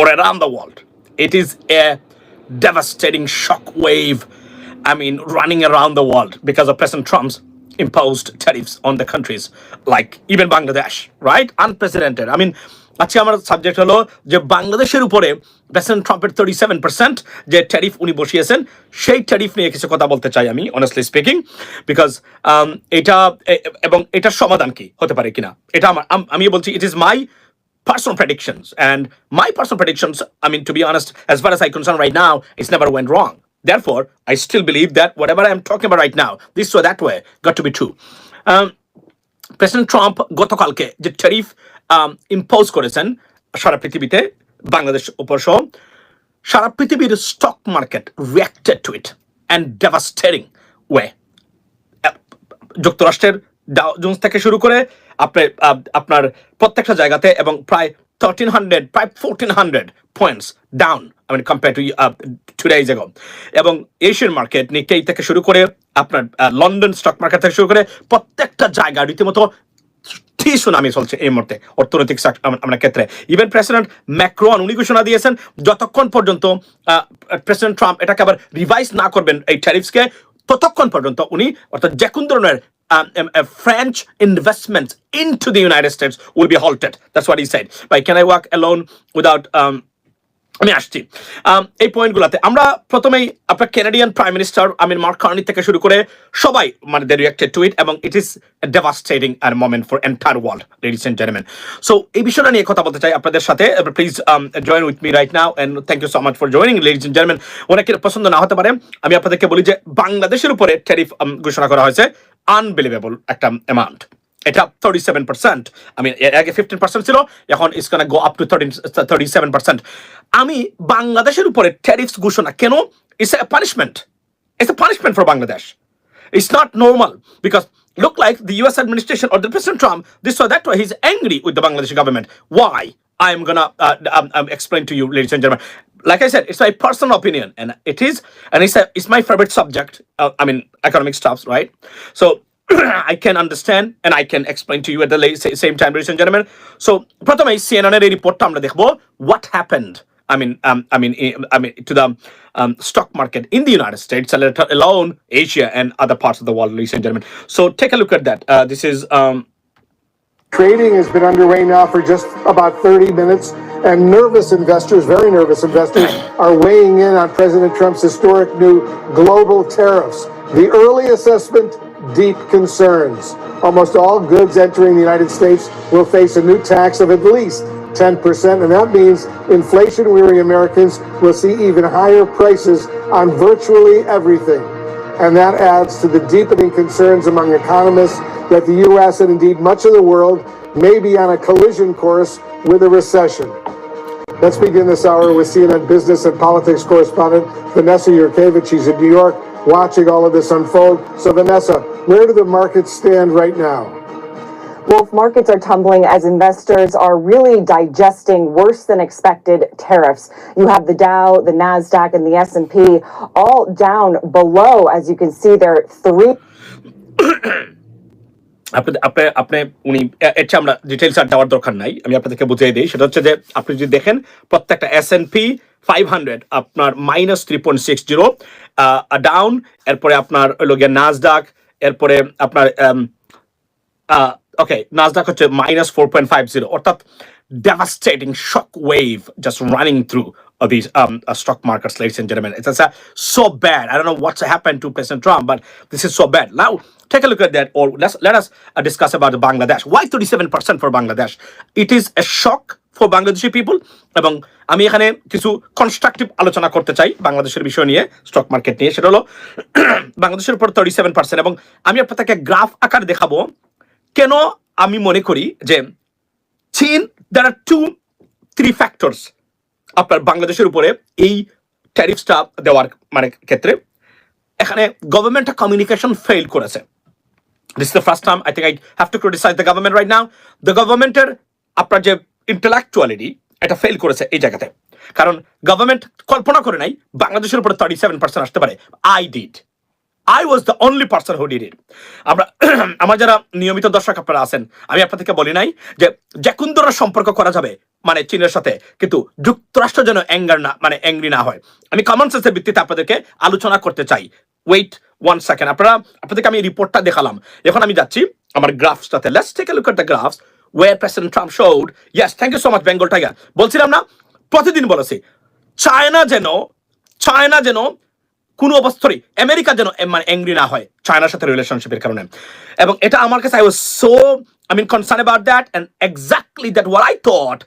or around the world. It is a devastating shock wave, I mean, running around the world because of President Trump's imposed tariffs on the countries like even Bangladesh, right? Unprecedented. I mean, আজকে আমার subject হলো যে বাংলাদেশের উপরে president ট্রাম্পের thirty seven percent যে tariff উনি বসিয়েছেন সেই ট্যারিফ নিয়ে কিছু কথা বলতে চাই আমি অনেস্টলি স্পিকিং বিকজ এটা এবং এটার সমাধান কি হতে পারে কিনা এটা আমার আমি বলছি it is my personal predictions. And my personal predictions, I mean, to be honest, as far as I concern right now, it's never went wrong. Therefore, I still believe that whatever I'm talking about right now, this or that way, got to be true. Um, president Trump গতকালকে যে tariff impose করেছেন সারা পৃথিবীতে বাংলাদেশ উপর সহ সারা পৃথিবীর stock market reacted to it and devastating way যুক্তরাষ্ট্রের Dow Jones থেকে শুরু করে আপনার প্রত্যেকটা জায়গাতে এবং প্রায় থার্টিন হান্ড্রেড প্রায় fourteen hundred points down I mean compare to two days ago এবং এশিয়ান মার্কেট নিকেই থেকে শুরু করে, আপনার লন্ডন স্টক মার্কেট থেকে শুরু করে, প্রত্যেকটা জায়গা রীতিমতো ঠিক সুনামি চলছে এই মুহূর্তে, অর্থনৈতিক আমরা ক্ষেত্রে। ইভেন প্রেসিডেন্ট ম্যাক্রন উনি ঘোষণা দিয়েছেন, যতক্ষণ পর্যন্ত প্রেসিডেন্ট ট্রাম্প এটাকে আবার রিভাইজ না করবেন এই ট্যারিফসকে ততক্ষণ পর্যন্ত উনি অর্থাৎ যে কোন ধরনের French investments into the United States will be halted that's what he said by can I work alone without আমি আসছি। এই পয়েন্টগুলোতে আমরা প্রথমেই আপনার কেনাডিয়ান প্রাইম মিনিস্টার আমিন মার্ক কার্নি থেকে শুরু করে সবাই মানে দে রিয়াক্টেড টু ইট এবং it is devastating R moment for entire world ladies and gentleman so এই বিষয়টা নিয়ে কথা বলতে চাই আপনাদের সাথে। Please join with me right now and thank you so much for joining ladies and gentleman অনেকের পছন্দ না হতে পারে। আমি আপনাদেরকে বলি যে বাংলাদেশের উপরে ট্যারিফ ঘোষণা করা হয়েছে। আনবিলিভেবল একটা অ্যামাউন্ট এটা থার্টি সেভেন পার্সেন্ট আমি এর আগে ফিফটিন পার্সেন্ট ছিল এখন is gonna go up to thirteen thirty seven percent আমি বাংলাদেশের উপরে ট্যারিফস ঘোষণা কেন it's a punishment it's a punishment for Bangladesh It's not normal because look like the U.S. administration or the President Trump, this or that way, he's angry with the Bangladeshi government. Why? I'm gonna uh, um, um, explain to you, ladies and gentlemen. Like I said, it's my personal opinion, and it is, and it's a, it's my favorite subject. Uh, I mean, economic stuffs, right? So I can understand and I can explain to you at the la- sa- same time, ladies and gentlemen. So প্রথমে CNN এর এই রিপোর্টটা আমরা দেখবো what happened I mean, um, I mean, eh, I mean, to the um, stock market in the United States, let alone Asia and other parts of the world, ladies and gentlemen. So take a look at that. Uh, this is um, Trading has been underway now for just about 30 minutes, and nervous investors, very nervous investors, are weighing in on President Trump's historic new global tariffs. The early assessment deep concerns. Almost all goods entering the United States will face a new tax of at least 10%, and that means inflation weary Americans will see even higher prices on virtually everything. And that adds to the deepening concerns among economists that the U.S. and indeed much of the world may be on a collision course with a recession. Let's begin this hour with CNN business and politics correspondent Vanessa Yurkevich. She's in New York watching all of this unfold. So, Vanessa, where do the markets stand right now? Wolf markets are tumbling as investors are really digesting worse than expected tariffs. You have the Dow, the Nasdaq, and the S&P all down below as you can see there 3 আপনি আপনি আপনি উনি এ- এটা আমরা details আর দেওয়ার দরকার নাই আমি আপনাদেরকে বুঝিয়ে দিই সেটা হচ্ছে যে আপনি যদি দেখেন প্রত্যেকটা S N P five hundred আপনার minus three point six zero down এরপরে আপনার হলো গিয়ে নাজডাক এরপরে আপনার ওকে নাজডাক হচ্ছে minus four point five zero অর্থাৎ devastating shock wave just running through uh, these um, uh, stock markets, ladies and gentlemen. It's uh, so bad. I don't know what's happened to President Trump, but this is so bad. Now, take a look at that, or let's let us uh, discuss about Bangladesh. Why 37% for Bangladesh? It is a shock for Bangladeshi people এবং আমি এখানে কিছু constructive আলোচনা করতে চাই বাংলাদেশের বিষয় নিয়ে স্টক মার্কেট নিয়ে। সেটা হলো, বাংলাদেশের উপর থার্টি সেভেন পার্সেন্ট এবং আমি আপনাকে গ্রাফ আকার দেখাবো কেন আমি মনে করি যে চীন there are two three factors আপনার বাংলাদেশের উপরে এই ট্যারিফসটা দেওয়ার মানে ক্ষেত্রে। এখানে গভর্নমেন্ট কমিউনিকেশন ফেল করেছে। This the first time I think I have to criticise the government right now the গভর্নমেন্টের আপনার যে ইন্টেলেকচুয়ালিটি এটা ফেল করেছে এই জায়গাতে। কারণ গভর্নমেন্ট কল্পনা করে নাই, বাংলাদেশের উপরে থার্টি সেভেন পার্সেন্ট আসতে পারে। I did I was the only person who did it আমরা, আমার যারা নিয়মিত দর্শক আপনারা আছেন, আমি আপনাদেরকে বলি নাই যে যে কোন ধরনের সম্পর্ক করা যাবে মানে চীনের সাথে, কিন্তু যুক্তরাষ্ট্র যেন অ্যাঙ্গার না মানে অ্যাংরি না হয়। আমি কমন সেন্সের ভিত্তিতে আপনাদেরকে আলোচনা করতে চাই। ওয়েট ওয়ান সেকেন্ড আপনারা, আপনাদেরকে আমি রিপোর্টটা দেখালাম। এখন আমি যাচ্ছি আমার গ্রাফসটাতে let's take a look at graphs where president Trump showed yes thank you so much Bengal tiger বলছিলাম না, প্রতিদিন বলেছি, চায়না যেন চায়না যেন কোনো অবস্থায় আমেরিকা যেন মানে অ্যাংরি না হয়, চায়নার সাথে রিলেশনশিপের কারণে. এবং এটা আমার কাছে I was so I mean concern about that and exactly that where I thought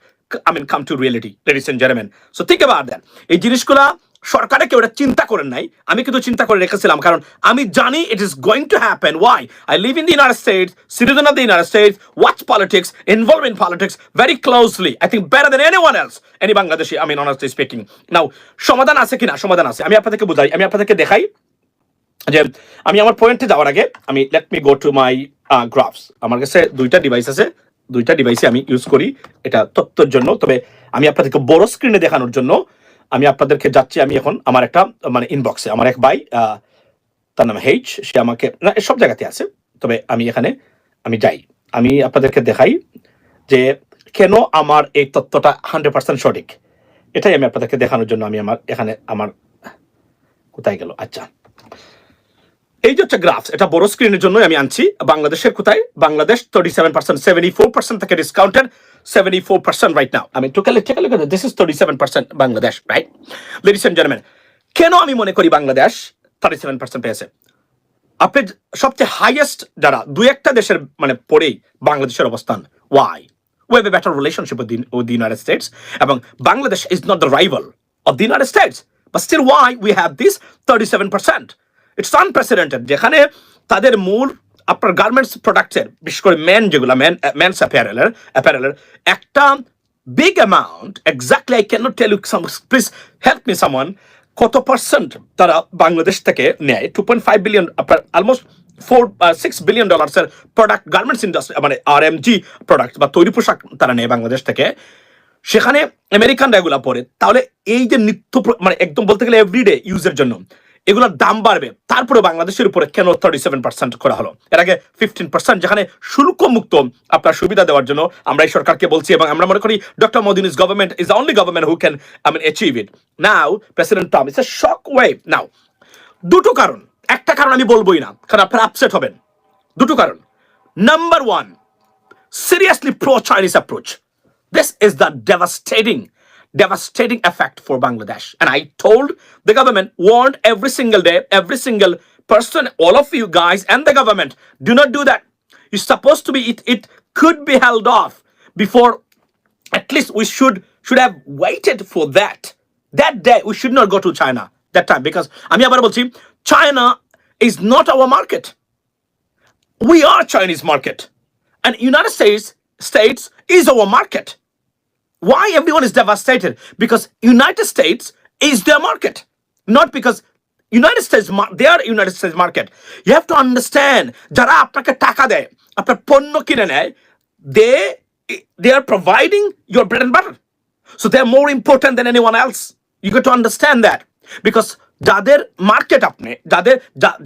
I mean come to reality ladies and gentleman so think about that এই জিনিসগুলা সরকারে কেউ এটা চিন্তা করেন নাই। আমি কিন্তু চিন্তা করে রেখেছিলাম, কারণ আমি জানি it is going to happen why I live in the United States citizen of the United States watch politics involve in politics very closely I think better than anyone else any Bangladeshi I mean honestly speaking now সমাধান আছে কিনা? সমাধান আছে। আমি আপনাদেরকে বুঝাই, আমি আপনাদেরকে দেখাই যে আমি আমার পয়েন্টে যাওয়ার আগে আমি let me go to my graphs আমার কাছে দুইটা ডিভাইস আছে। দুইটা ডিভাইসে আমি ইউজ করি এটা তথ্যের জন্য। তবে আমি আপনাদেরকে বড় স্ক্রিনে দেখানোর জন্য আমি আপনাদেরকে যাচ্ছি, আমি এখন আমার একটা মানে ইনবক্সে আমার এক ভাই তার নাম হেইচ সে আমাকে, না সব জায়গাতে আছে, তবে আমি এখানে, আমি যাই। আমি আপনাদেরকে দেখাই যে কেন আমার এই তত্ত্বটা হান্ড্রেড পার্সেন্ট সঠিক। এটাই আমি আপনাদেরকে দেখানোর জন্য আমি আমার, এখানে আমার, কোথায় গেল? আচ্ছা। এই যে হচ্ছে গ্রাফস এটা বড় স্ক্রিনের জন্য আমি আনছি বাংলাদেশের কোথায় Bangladesh thirty seven percent seventy four percent থেকে discounted seventy four percent right now আমি ঠিক আছে this is thirty seven percent Bangladesh right ladies and gentleman কেন আমি মনে করি বাংলাদেশ থার্টি সেভেন পার্সেন্ট পেয়েছে আপনি সবচেয়ে হাইয়েস্ট যারা দুই একটা দেশের মানে পরেই বাংলাদেশের অবস্থান why we have a better relationship with the, with the United States. এবং Bangladesh is not the rival of the United States. But still why we have this 37%. It's unprecedented. যেখানে তাদের মূল আপনার গার্মেন্টস প্রোডাক্টের বিশেষ করে মেন যেগুলো main men's অ্যাপারেলের অ্যাপারেলের একটা big amount exactly I can tell you please help me someone কত পার্সেন্ট তারা বাংলাদেশ থেকে নেয় টু পয়েন্ট ফাইভ বিলিয়ন আপনার অলমোস্ট ফোর সিক্স বিলিয়ন ডলার্সের প্রোডাক্ট গার্মেন্টস ইন্ডাস্ট্রি মানে আর এম জি প্রোডাক্ট বা তৈরি পোশাক তারা নেয় বাংলাদেশ থেকে সেখানে আমেরিকানরা এগুলা পরে, তাহলে এই যে নিত্য মানে একদম বলতে গেলে এভরিডে ইউজের জন্য এগুলোর দাম বাড়বে। তারপরে বাংলাদেশের উপরে কেন থার্টি সেভেন পার্সেন্ট করা হলো? এর আগে ফিফটিন পার্সেন্ট যেখানে শুল্ক মুক্ত আপনার সুবিধা দেওয়ার জন্য আমরা এই সরকারকে বলছি এবং আমরা মনে করি doctor মোদিন is government is only government who can I mean achieve it now president Trump it's a shock wave now দুটো কারণ। একটা কারণ আমি বলবোই না কারণ আপনারা আপসেট হবেন। দুটো কারণ। Number one seriously pro-Chinese approach This is the devastating, devastating effect for Bangladesh. And I told the government, warned every single day, every single person, all of you guys and the government, do not do that. It's supposed to be, it, it could be held off before at least we should should have waited for that. That day we should not go to China that time because আমি আবার বলছি China is not our market. We are Chinese market. And United States States is our market. Why everyone is devastated? Because United States is their market. Not because United States mar- they are United States market. You have to understand যারা আপনাকে টাকা দেয় আপনার পণ্য কিনে নেয় they they are providing your bread and butter. So they're more important than anyone else. You got to understand that. Because যাদের market আপনি, যাদের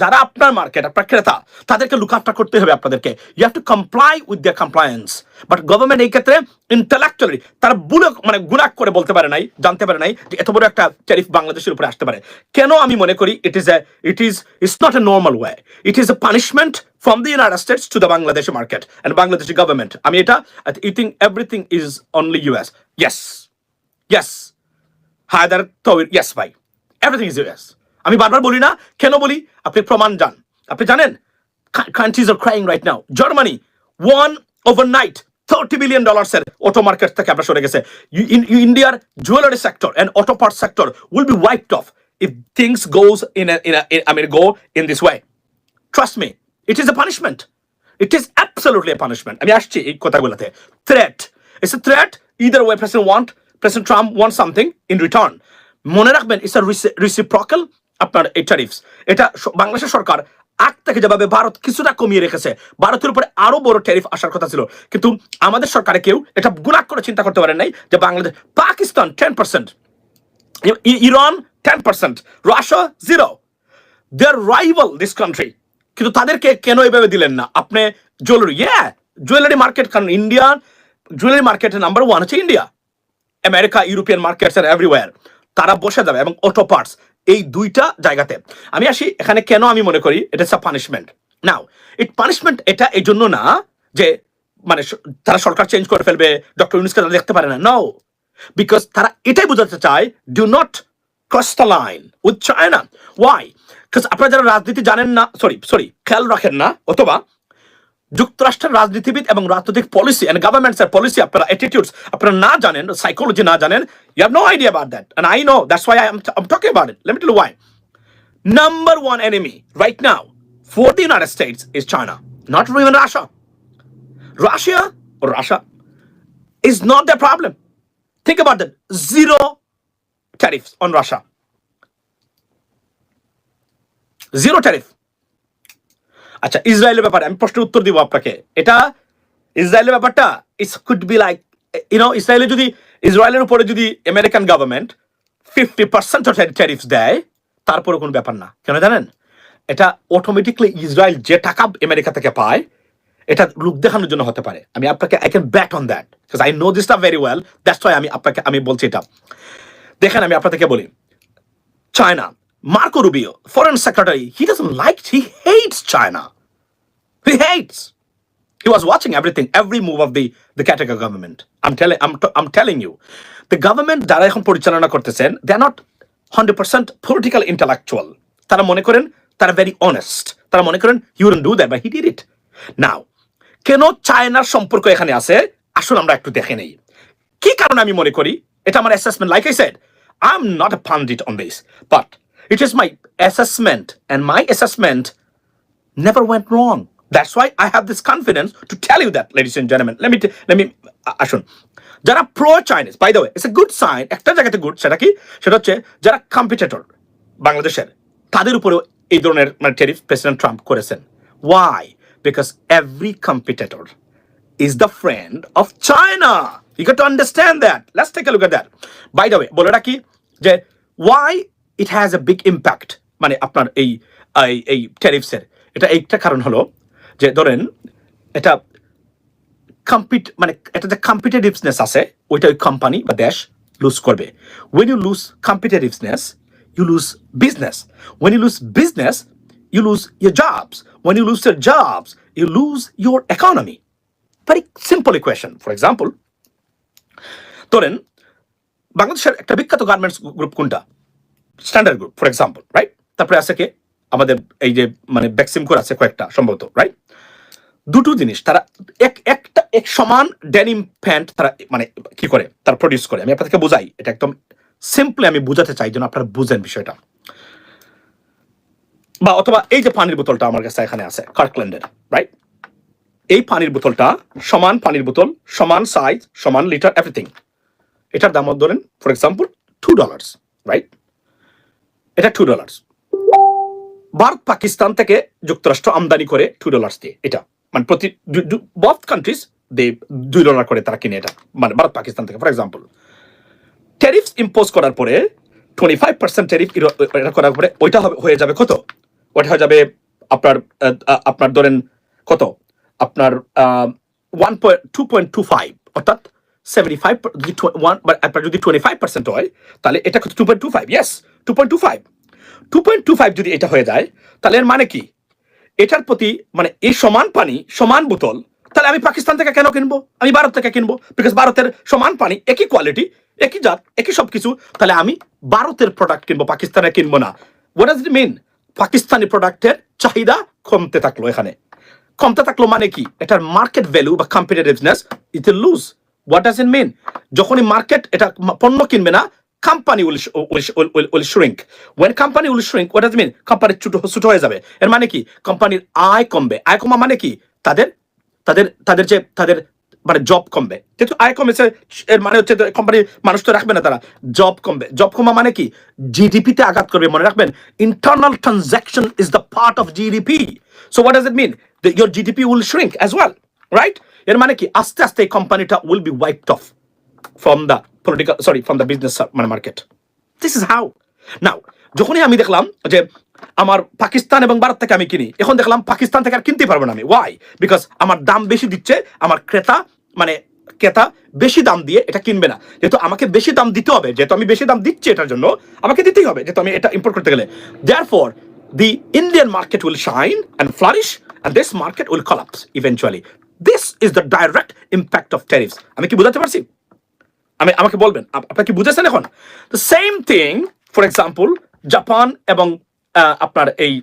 যারা আপনার মার্কেট আপনার ক্রেতা, তাদেরকে লুক আফটার করতে হবে আপনাদেরকে। You have to comply with the compliance but government এই ক্ষেত্রে ইন্টালেকচুয়ালি তারা বুলে মানে গুণাক করে বলতে পারে নাই, জানতে পারে নাই যে এত বড় একটা ট্যারিফ বাংলাদেশের উপরে আসতে পারে। কেন আমি মনে করি it is a it is it's not a normal way it is a punishment from the United States to the Bangladeshi market and Bangladeshi government আমি এটা you think everything is only US yes yes Haider তৌর yes ভাই everything is US আমি বারবার বলি না, কেন বলি? আপনি প্রমাণ যান আপনি জানেন? Countries are crying right now Germany one overnight thirty billion ডলার্সের auto market থেকে আমরা সরে গেছে। ইন্ডিয়ার jewellery sector and auto part sector will be wiped off if things goes in in I mean go in this way trust me it is a punishment it is absolutely a punishment আমি আসছি এই কথাগুলোতে। Threat it's a threat either way president want president Trump want something in return মনে রাখবেন it's a রিসিপ্রকাল আপনার এই tariffs এটা বাংলাদেশের সরকার আগ থেকে যেভাবে ভারত কিছুটা কমিয়ে রেখেছে, ভারতের উপরে আরও বড় ট্যারিফ আসার কথা ছিল। কিন্তু আমাদের সরকারে কেউ এটা গুণাক করে চিন্তা করতে পারেন নাই যে Bangladesh, Pakistan ten percent Iran ten percent Russia zero they rival this country কিন্তু তাদেরকে কেন এভাবে দিলেন না? আপনি জুয়েলারি ইয়া জুয়েলারি মার্কেট কারণ ইন্ডিয়ান জুয়েলারি মার্কেটের নাম্বার ওয়ান হচ্ছে ইন্ডিয়া আমেরিকা ইউরোপিয়ান মার্কেটস আর এভরিওয়্যার তারা বসে যাবে এবং অটো পার্টস এই দুইটা জায়গাতে। আমি আসি, এখানে কেন আমি মনে করি, এটা হচ্ছে পানিশমেন্ট নাও ইট পানিশমেন্ট এটা এই জন্য না যে মানে তারা সরকার চেঞ্জ করে ফেলবে ডক্টর ইউনুসকে তারা দেখতে পারে না নো বিকজ তারা এটাই বোঝাতে চায় do not cross the line with China why আপনারা যারা রাজনীতি জানেন না সরি সরি খেয়াল রাখেন না, অথবা যুক্তরাষ্ট্রের রাজনীতিবিদ এবং রাজনৈতিক পলিসি এন্ড গভর্নমেন্টস এর পলিসি আপনারা অ্যাটিটিউডস আপনারা না জানেন সাইকোলজি না জানেন you have no idea about that and I know that's why I am talking about it let me tell why number one enemy right now for the United States is China, not even Russia. Russia or Russia is not the problem. Think about that. Zero tariffs on Russia. Zero tariff. আচ্ছা ইসরায়েলের ব্যাপারে আমি প্রশ্নের উত্তর দিব আপনাকে। এটা ইসরায়েলের ব্যাপারটা it's could be like you know ইসরায়েলে যদি ইসরায়েলের উপরে যদি American government fifty percent tariffs দেয় তারপরে কোনো ব্যাপার না। কেন জানেন? এটা অটোমেটিকলি ইসরায়েল যে টাকা আমেরিকা থেকে পায় এটা লোক দেখানোর জন্য হতে পারে। আমি আপনাকে I can bet on that because I know দিসটা very well that's why আমি আপনাকে আমি বলছি এটা। দেখেন আমি আপনাদেরকে বলি China, Marco Rubio, foreign secretary, he doesn't like, he hates China. He hates. He was watching everything, every move of the the Kataka government. I'm telling, I'm, t- I'm telling you, the government যারা এখন পরিচালনা করতেছেন they are not 100% political intellectual. তারা মনে করেন তারা very honest. তারা মনে করেন wouldn't do that, but he did it. Now, কেন চায়নার সম্পর্ক এখানে আছে আসুন আমরা একটু দেখে নেই কি কারণে আমি মনে করি এটা আমার assessment like I said I am not a pundit on this but it is my assessment, and my assessment never went wrong. That's why I have this confidence to tell you that, ladies and gentlemen. Let me, let me, আসুন যারা pro Chinese by the way it's a good sign একটা জায়গাতে good সেটা কি সেটা হচ্ছে যারা competitor বাংলাদেশের তাদের উপরেও এই ধরনের মানে টেরিফ প্রেসিডেন্ট ট্রাম্প করেছেন why because every competitor is the friend of China. You got to understand that. Let's take a look at that. By the way, বলে রাখি যে why it has a big impact মানে আপনার এই এই- ট্যারিফসের এটা একটা কারণ হলো যে ধরেন এটা কম্পিট মানে এটা যে কম্পিটিটিভনেস আছে ওইটা ওই কোম্পানি বা দেশ লুজ করবে। When you lose competitiveness you lose business when you lose business you lose your jobs when you lose your jobs you lose your economy. Very simple equation. For example, ধরেন বাংলাদেশের একটা বিখ্যাত garments group কোনটা? Standard group for example right তারপরে আছে কে? আমাদের এই যে মানে ব্যাক্সিমকোর আছে কয়েকটা, সম্ভবত রাইট দুটো জিনিস, তারা এক, একটা, এক সমান ডেনিম প্যান্ট তারা মানে কি করে? তারা প্রডিউস করে। আমি আপনাদেরকে বোঝাই, এটা একদম সিম্পলি আমি বোঝাতে চাই যেন আপনারা বুঝেন বিষয়টা। বা অথবা এই যে পানির বোতলটা আমার কাছে এখানে আছে কার্কল্যান্ডের রাইট এই পানির বোতলটা সমান পানির বোতল, সমান সাইজ সমান লিটার এভরিথিং এটার দাম ধরেন for example two dollars right এটা টু ডলার্স ভারত পাকিস্তান থেকে যুক্তরাষ্ট্র আমদানি করে টু ডলার্স দিয়ে এটা। মানে প্রতি বথ কান্ট্রিজ দে দুই ডলার করে তারা কিনে এটা। মানে ভারত পাকিস্তান থেকে ফর এক্সাম্পল ট্যারিফস ইম্পোজ করার পরে টোয়েন্টি ফাইভ পার্সেন্ট ট্যারিফ এটা করার পরে ওইটা হয়ে যাবে কত? ওইটা হয়ে যাবে আপনার আপনার ধরেন কত? আপনার one point two point two five অর্থাৎ সেভেন্টি ফাইভ যদি আপনার যদি টোয়েন্টি ফাইভ পার্সেন্ট হয়, তাহলে এটা যদি এটা হয়ে যায়, তাহলে মানে কি? এটার প্রতি মানে এই সমান পানি, সমান বোতল, তাহলে আমি পাকিস্তান থেকে কেন কিনবো? আমি ভারত থেকে কিনবো? বিকজ ভারতের সমান পানি, একই কোয়ালিটি একই জাত, একই সব কিছু তাহলে আমি ভারতের প্রোডাক্ট কিনবো, পাকিস্তানে কিনবো না। What does it mean Pakistani প্রোডাক্টের চাহিদা কমতে থাকল এখানে। কমতে থাকল মানে কি? এটার মার্কেট ভ্যালু বা competitiveness it lose what does it mean যখনই মার্কেট এটা পণ্য কিনবে না company will will shrink when company will shrink what does mean company ছোট ছোট হয়ে যাবে। এর মানে কি? কোম্পানির আয় কমবে। আয় কমা মানে কি? তাদের তাদের তাদের যে, তাদের মানে জব কমবে। যেহেতু আয় কমেছে, এর মানে হচ্ছে কোম্পানি মানুষ তো রাখবে না তারা। জব কমবে। জব কমা মানে কি? জিডিপিতে আঘাত করবে, মনে রাখবেন। Internal transaction is the part of GDP so what does it mean your GDP will shrink as well right এর মানে কি? আস্তে আস্তে এই কোম্পানিটা will be wiped off the political sorry from the business uh, মানে market. This is how. Now যখনই আমি দেখলাম যে আমার পাকিস্তান এবং ভারত থেকে আমি কিনি এখন দেখলাম পাকিস্তান থেকে আর কিনতে পারব না আমি। ওয়াই বিকজ আমার দাম বেশি দিচ্ছে আমার ক্রেতা মানে ক্রেতা বেশি দাম দিয়ে এটা কিনবে না। যেহেতু আমাকে বেশি দাম দিতে হবে যেহেতু আমি বেশি দাম দিচ্ছি এটার জন্য আমাকে দিতেই হবে যেহেতু আমি এটা ইম্পোর্ট করতে গেলে। Therefore the Indian market will shine and flourish, and this market will collapse eventually. This is the direct impact of tariffs. আমি কি বোঝাতে পারছি? আমি, আমাকে বলবেন, আপ- আপনারা কি বুঝেছেন এখন? The same thing for example Japan এবং আপনার এই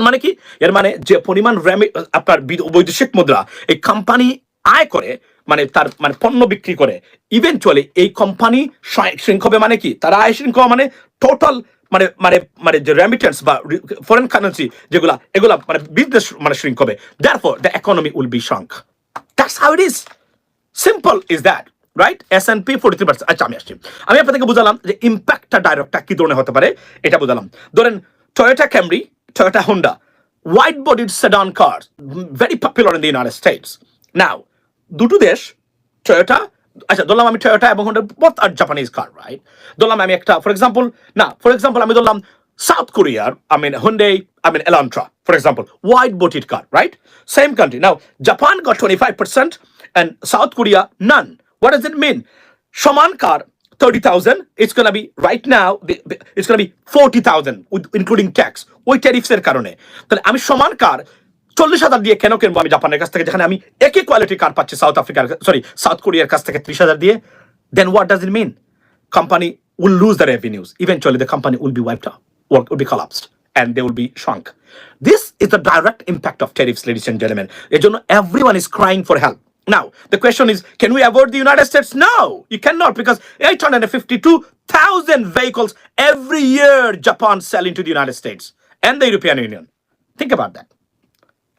মানে কি? এর মানে যে পরিমাণ র্যামি, আপনার বিদ- বৈদেশিক মুদ্রা এই কোম্পানি আয় করে মানে তার মানে পণ্য বিক্রি করে ইভেনচুয়ালি এই কোম্পানি শৃঙ্খ হবে মানে কি? তারা আয় শৃঙ্খ মানে টোটাল মানে মানে মানে যে রেমিটেন্স বা ফরেন কারেন্সি যেগুলা, এগুলা মানে বিজনেস মানে শৃঙ্খ হবে। Therefore the economy will be shrunk that's how it is simple is that right S and P forty three percent আচ্ছা আমি আসছি। আমি আপনাদেরকে বুঝালাম যে ইম্প্যাক্টটা ডাইরেক্টটা কি ধরনের হতে পারে, এটা বুঝালাম। ধরেন Toyota Camry Toyota Honda white bodied sedan car very popular in the United States now দুটো দেশ টয়োটা আচ্ছা ধরলাম আমি টয়োটা এবং Honda both are Japanese car right ধরলাম আমি একটা ফর এক্সাম্পল না ফর এক্সাম্পল আমি ধরলাম সাউথ কোরিয়ার I mean Hyundai I mean Elantra for example white bodied car right same country now Japan got twenty five percent and South Korea none. What does it mean? Shaman car, 30,000. It's going to be, right now, it's going to be 40,000, with- including tax. ওই ট্যারিফসের কারণে তাহলে আমি সমান কার চল্লিশ হাজার দিয়ে কেন কিনবো আমি জাপানের কাছ থেকে যেখানে আমি একই কোয়ালিটি কার পাচ্ছি সাউথ আফ্রিকার সরি সাউথ কোরিয়ার কাছ থেকে ত্রিশ হাজার দিয়ে দেন what does it mean company will lose the revenues. Eventually, the company will be wiped out will be collapsed and they will be shrunk. This is the direct impact of tariffs, ladies and gentlemen. Everyone is crying for help. Now, the question is can we avoid the United States? No, you cannot because 852,000 vehicles every year Japan sell into the United States and the European Union. Think about that.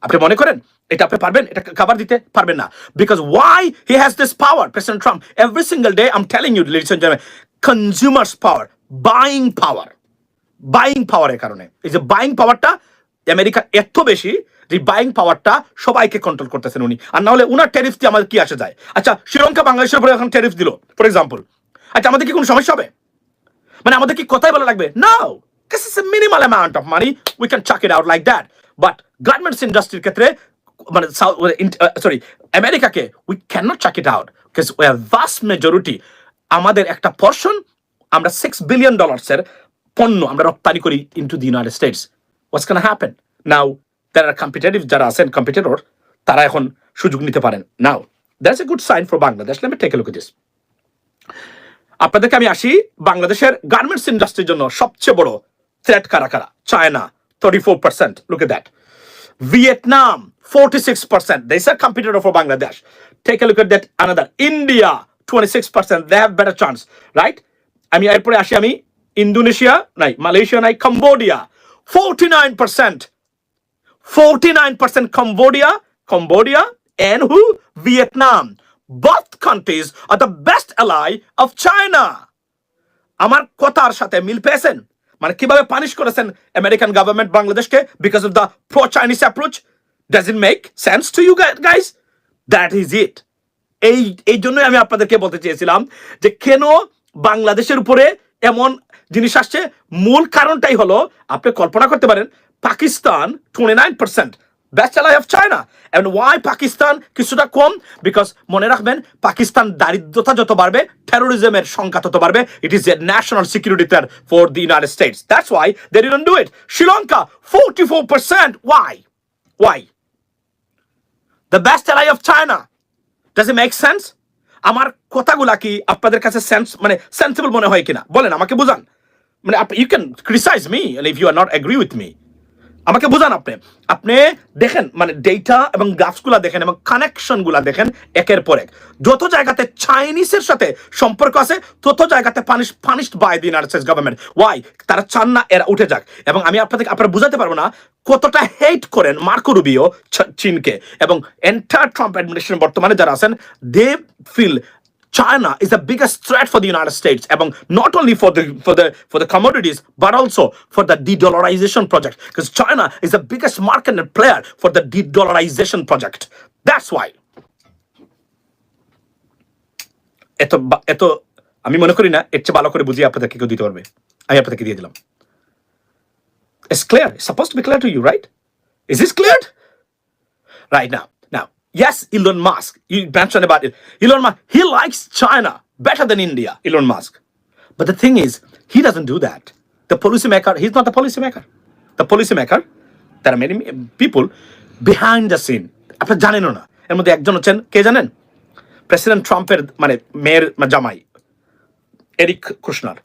আপনি মনে করেন? এটা আপনি পারবেন? এটা খাবার দিতে পারবেন না। Because why he has this power president Trump every single day I'm telling you ladies and consumers power buying power buying পাওয়ারের কারণে। এই যে বাইং পাওয়ারটা আমেরিকা এত বেশি যে বাইং পাওয়ারটা সবাইকে কন্ট্রোল করতেছেন উনি। আর না হলে উনার ট্যারিফ দিয়ে আমাদের কি আসে যায়? আচ্ছা শ্রীলঙ্কা বাংলাদেশের উপরে এখন ট্যারিফ দিল ফর এক্সাম্পল আচ্ছা আমাদের কি কোনো সমস্যা হবে? মানে আমাদের কি কথাই বলা লাগবে? No this is a minimal amount of money. We can chuck it out like that. But garments industry ক্ষেত্রে মানে সরি আমেরিকাকে we cannot chuck it out. Because we have vast majority, আমাদের একটা পর্শন আমরা সিক্স বিলিয়ন ডলার্সের পণ্য আমরা রপ্তানি করি into the United States what's can happen now যারা কম্পিটিটিভ যারা আছেন কম্পিটিটর তারা এখন সুযোগ নিতে পারেন। Now that's a good sign for Bangladesh let take look this আপনাদেরকে আমি আসি বাংলাদেশের গার্মেন্টস ইন্ডাস্ট্রির জন্য সবচেয়ে বড় থ্রেট কারা কারা? China thirty four percent look that Vietnam forty six percent this are competitor for Bangladesh take a look at that another India twenty six percent they have better chance right আমি এরপরে আসি আমি Indonesia নাই Malaysia নাই Cambodia forty nine percent 49% Cambodia, Cambodia, and who? Vietnam. Both countries are the best ally of China. আমার কথার সাথে মিল পেয়েছেন? মানে কীভাবে পানিশ করেছেন আমেরিকান গভর্নমেন্ট বাংলাদেশকে because of the pro Chinese approach does it make sense to you guys that is it এই এই জন্যই আমি আপনাদেরকে বলতে চেয়েছিলাম যে কেন বাংলাদেশের উপরে এমন জিনিস আসছে? মূল কারণটাই হলো, আপনি কল্পনা করতে পারেন, Pakistan twenty nine percent best ally of China and why Pakistan কিছুটা কম বিকজ মনে রাখবেন পাকিস্তান দারিদ্রতা যত বাড়বে টেরোরিজমের সংখ্যা তত বাড়বে it is a national security threat for the United States that's why they didn't do it Sri Lanka forty four percent why why the best ally of China does it make sense আমার কথাগুলা কি আপনাদের কাছে sense মানে sensible মনে হয় কিনা? বলেন, আমাকে বুঝান। মানে you can criticise me if you are not agree with me আমাকে বুঝান আপনি। আপনি দেখেন মানে ডেটা এবং গ্রাফসগুলা দেখেন এবং কানেকশনগুলা দেখেন একের পর এক। যত জায়গাতে চাইনিজের সাথে সম্পর্ক আছে, তত জায়গাতে punish punished by the United government why তারা চান না এরা উঠে যাক। এবং আমি আপনাদের আপনারা বুঝাতে পারব না কতটা হেট করেন মার্কো রুবিও চীনকে। এবং এন্টার ট্রাম্প অ্যাডমিনিস্ট্রেশন বর্তমানে যারা আছেন they feel China is the biggest threat for the United States, এবং not only for the for the for the commodities, but also for the de-dollarization project. Because China is the biggest market and player for the de-dollarization project. That's why. এত বা- এত আমি মনে করি না এর চেয়ে ভালো করে বুঝিয়ে আপনাদেরকে কেউ দিতে পারবে আমি আপনাদেরকে দিয়ে দিলাম It's clear. It's supposed to be clear to you, right? Is this cleared? Right now. Yes, Elon Musk, you mentioned about it. Elon Musk, he likes China better than India, Elon Musk. But the thing is, he doesn't do that. The policymaker, he's not the policymaker. The policymaker, there are many people behind the scene. আপনার জানেনও না এর মধ্যে একজন হচ্ছেন কে জানেন president ট্রাম্পের মানে মেয়ের জামাই Eric Kushner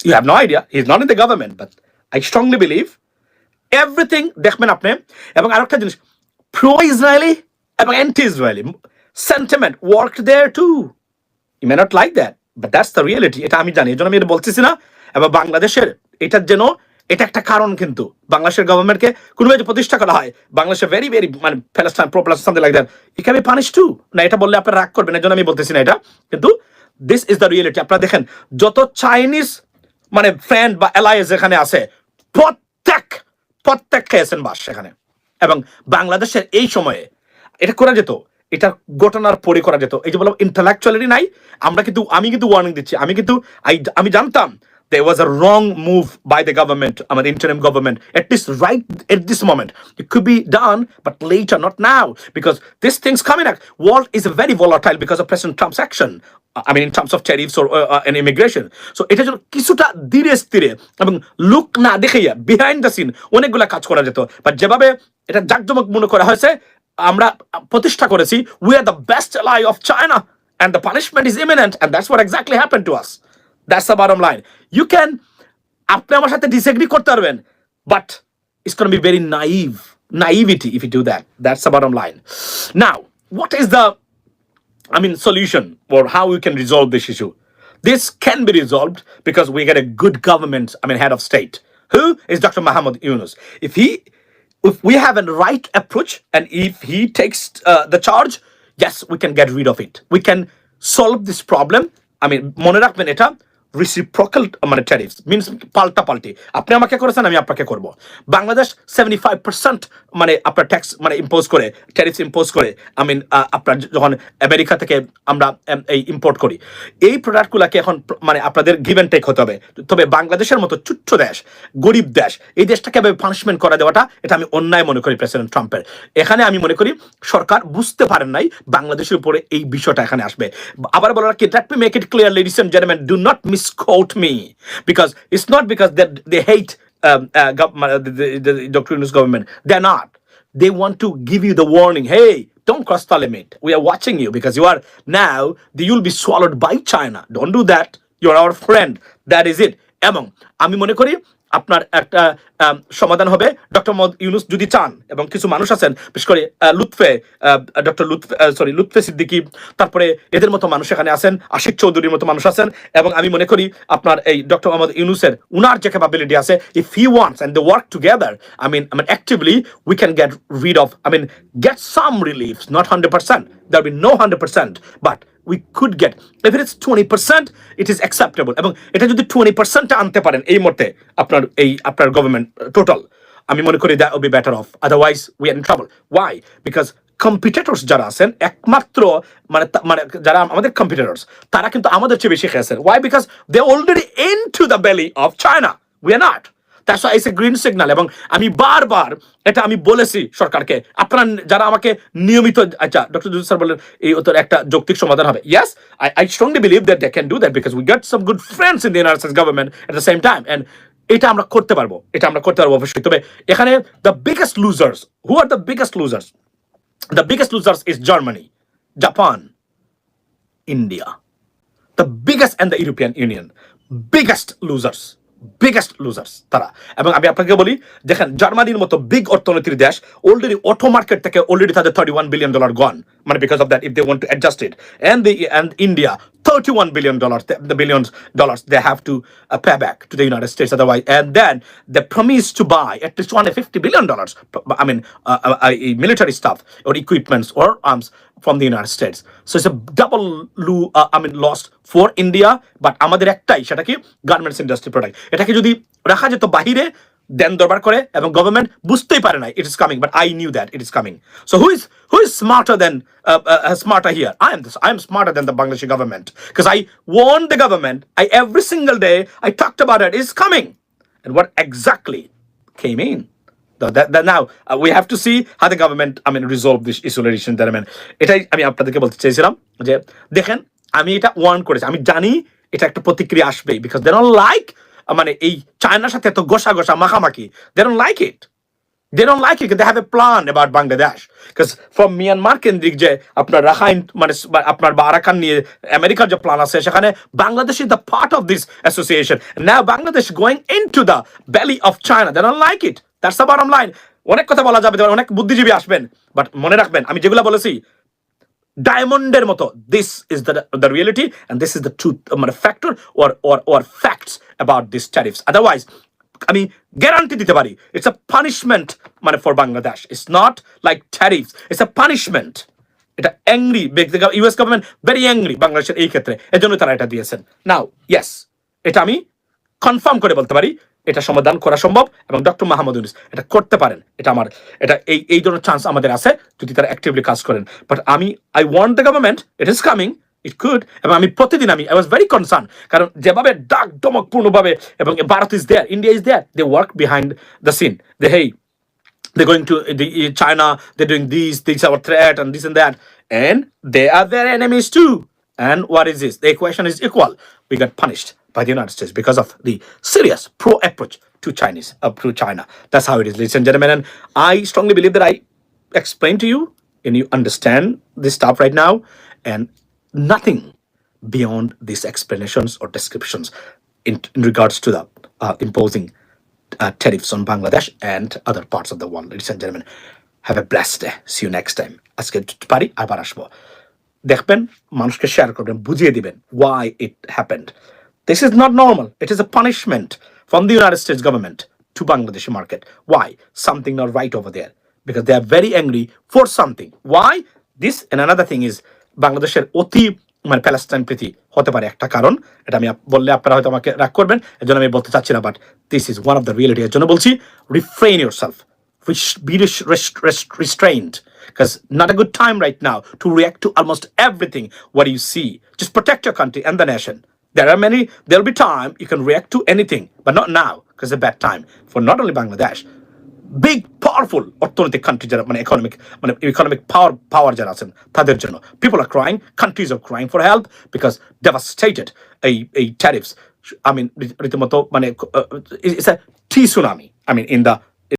you have no idea he is not in the government but I strongly believe everything দেখবেন আপনি এবং আরেকটা জিনিস প্রো ইসরায়েলি এবং anti Israeli sentiment work there to may not like that but that's the reality এটা আমি জানি এই জন্য আমি এটা বলতেছি না। এবং বাংলাদেশের এটার জন্য, এটা একটা কারণ কিন্তু। বাংলাদেশের গভর্নমেন্টকে কোনো প্রতিষ্ঠা করা হয়। বাংলাদেশে ভেরি ভেরি মানে Palestine pro that he can punish to না, এটা বললে আপনারা রাগ করবেন এর জন্য আমি বলতেছি না এটা। কিন্তু দিস ইজ দ্য রিয়েলিটি আপনারা দেখেন, যত চাইনিজ মানে ফ্রেন্ড বা অ্যালায়েন্স যেখানে আছে, প্রত্যেক প্রত্যেক খেয়েছেন বাস সেখানে। এবং বাংলাদেশের এই সময়ে এটা করা যেত। এটা ঘটনার পরে করা যেত। এই যে বললাম ইন্টালেকচুয়ালিটি নাই। আমরা কিন্তু, আমি কিন্তু ওয়ার্নিং দিচ্ছি। আমি কিন্তু আমি জানতাম they was a wrong move by the government আমার interim government at this right at this moment it could be done but let are not now because this things coming uh world is a very volatile because of present transaction I mean in terms of tariffs or an immigration so এটা যেন কিছুটা ধীরে স্থিরে এবং look না দেখাইয়া behind the scene অনেকগুলা কাজ করা যেত। বাট যেভাবে এটা জাকজমক মনে করা হয়েছে আমরা প্রতিষ্ঠা করেছি we are the best ally of China and the punishment is imminent and that's what exactly happened to us that's the bottom line you can আপনি আমার সাথে disagree করতে পারবেন but it's going to be very naive naivety if you do that that's the bottom line now what is the I mean, solution or how we can resolve this issue. This can be resolved because we get a good government, I mean, head of state. Who is Dr. Muhammad Yunus? If he, if we have a right approach and if he takes uh, the charge, yes, we can get rid of it. We can solve this problem. I mean, মনে রাখবেন এটা reciprocal মানে tariffs means পাল্টা পাল্টি। আপনি আমাকে করেছেন, আমি আপনাকে করব। বাংলাদেশ সেভেন্টি ফাইভ পার্সেন্ট মানে আপনার ট্যাক্স মানে ইম্পোজ করে ট্যারিফস ইম্পোজ করে আই মিন আপনার যখন আমেরিকা থেকে আমরা এই ইম্পোর্ট করি। এই প্রোডাক্টগুলোকে এখন মানে আপনাদের গিভ অ্যান্ড টেক হতে হবে। তবে বাংলাদেশের মতো ছোট্ট দেশ, গরিব দেশ, এই দেশটাকে এভাবে পানিশমেন্ট করে দেওয়াটা, এটা আমি অন্যায় মনে করি প্রেসিডেন্ট ট্রাম্পের এখানে আমি মনে করি, সরকার বুঝতে পারেন নাই, বাংলাদেশের উপরে এই বিষয়টা এখানে আসবে। আবার বলার কি, let me make it clear, ladies and gentlemen, do not misquote me because it's not because that they hate um, uh, gov- uh, the, the, the Dr. Yunus government they're not they want to give you the warning hey don't cross the limit we are watching you because you are now you'll be swallowed by China don't do that you're our friend that is it এবং আমি মনে করি আপনার একটা সমাধান হবে। Doctor Mohammad Yunus যদি চান এবং কিছু মানুষ আছেন, বিশেষ করে লুৎফে ডক্টর লুৎফে সরি লুৎফে সিদ্দিকি, তারপরে এদের মতো মানুষ এখানে আছেন, আশিক চৌধুরীর মতো মানুষ আছেন, এবং আমি মনে করি আপনার এই ডক্টর মোহাম্মদ ইউনুসের উনার যে ক্যাপাবিলিটি আছে if he wants and they work together I mean I mean actively we can get rid of I mean get some relief not hundred percent there be no hundred percent but we could get. If it is 20% it is acceptable. এবং এটা যদি 20% আনতে পারেন, এই মুহূর্তে আপনার, এই আপনার গভর্নমেন্ট টোটাল আমি মনে করি that be better off otherwise we in trouble why because competitors যারা আছেন, একমাত্র মানে মানে যারা আমাদের কম্পিটিটর্স তারা কিন্তু আমাদের চেয়ে বেশি খেয়েছেন। Why because they already in to the belly of China we are not that's why it's a green signal এবং আমি বারবার এটা আমি বলেছি সরকারকে। আপনারা যারা আমাকে নিয়মিত আচ্ছা ডক্টর জুজু স্যার বললেন, এই উত্তর একটা যৌক্তিক সমাধান হবে। Yes I I strongly believe that they can do that because we get some good friends in the United States government at the same time and এটা আমরা করতে পারব। এটা আমরা করতে পারব অবশ্যই। তবে এখানে the biggest losers who are the biggest losers the biggest losers is Germany Japan India the biggest and the European Union. Biggest losers. Biggest losers তারা। এবং আমি আপনাকে বলি, দেখেন, জার্মানির মতো বিগ অর্থনীতির দেশ অলরেডি অটো মার্কেট থেকে অলরেডি তাদের thirty one billion dollar gone মানে because of that if they want to adjust it and the and India Thirty one billion dollar the billions dollars they have to uh, pay back to the United States otherwise and then they promise to buy at least 250 billion dollars I mean uh, uh, uh, military stuff or equipments or arms from the United States. So it's a double lo- uh, I mean loss for India, but আমাদের একটাই সেটা কি garments industry product এটাকে যদি রাখা যেত বাহিরে দেন দরবার করে এবং গভর্নমেন্ট বুঝতেই পারে না it is coming but I knew that it is coming so who is who is smarter than smarter here I am I am smarter than the Bangladeshi government because I warn the government I every single day I talked about it is coming and what exactly came in. That, that, that now uh, we have to see how the government I mean resolve this issue ladies and gentlemen. এটাই আমি আপনাদেরকে বলতে চাইছিলাম যে দেখেন আমি এটা Warne করেছি। আমি জানি এটা একটা প্রতিক্রিয়া আসবেই বিকজ দে ডোন্ট লাইক মানে এই চায়নার সাথে এত গোসা গোসা মাখামাখি they don't like it they don't like it. They have a plan about Bangladesh Because from Myanmar কেন্দ্রিক যে আপনার রাখাইন মানে আপনার বা আরাকান নিয়ে আমেরিকার যে প্ল্যান আছে, সেখানে Bangladesh is the part of this association now Bangladesh going in to the valley of China they don't like it that's the bottom line অনেক কথা বলা যাবে, অনেক বুদ্ধিজীবী আসবেন বাট মনে রাখবেন, আমি যেগুলো বলেছি, ডায়মন্ডের মতো this is the reality and this is the truth মানে factor or or or facts about this tariffs otherwise আমি গ্যারান্টি দিতে পারি। ইটস আ পানিশমেন্ট মানে for Bangladesh it's not like tariffs it's a punishment এটা angry US government very angry বাংলাদেশের এই ক্ষেত্রে। এজন্য তারা এটা দিয়েছেন। নাও ইয়েস এটা আমি কনফার্ম করে বলতে পারি। এটা সমাধান করা সম্ভব এবং ডক্টর মাহমুদ ইউনুস এটা করতে পারেন। এটা আমার, এটা এই এই ধরনের চান্স আমাদের আছে যদি তারা অ্যাক্টিভলি কাজ করেন। বাট আমি I want the government it is coming it could এবং আমি প্রতিদিন আমি আই ওয়াজ ভেরি কনসার্ন কারণ যেভাবে ডাক ডমকপূর্ণভাবে এবং Bharat is there India is there they work behind the scene they hey they're going to the China, they're doing these, these our threat and this and that. And they are their enemies too. And what is this? The equation is equal. We got punished by the United States because of the serious pro approach to Chinese, uh, to China. That's how it is, ladies and gentlemen. And I strongly believe that I explained to you and you understand this stuff right now. And nothing beyond these explanations or descriptions in, in regards to the uh, imposing uh, tariffs on Bangladesh and other parts of the world. Ladies and gentlemen, have a blessed day. See you next time. আজকে পারি আবার আসব দেখবেন মানুষকে share করবেন বুঝিয়ে দিবেন why it happened. This is not normal. It is a punishment from the United States government to Bangladeshi market. Why? Something not right over there. Because they are very angry for something. Why? This and another thing is বাংলাদেশের অতি মানে Palestine প্রীতি হতে পারে একটা কারণ এটা আমি বললে আপনারা হয়তো আমাকে রাগ করবেন এর জন্য আমি বলতে চাচ্ছি না but this is one of the reality এর জন্য বলছি refrain yourself restrained because not a good time right now to react to almost everything what you see just protect your country and the nation there are many there'll be time you can react to anything but not now because it's a bad time for not only bangladesh big powerful অর্থনৈতিক country যারা মানে economic মানে economic পাওয়ার পাওয়ার যারা আছেন, তাদের জন্য। People are crying countries are crying for help because devastated এই এই ট্যারিফস আই মিন রীতিমতো মানে it's a tsunami I mean in the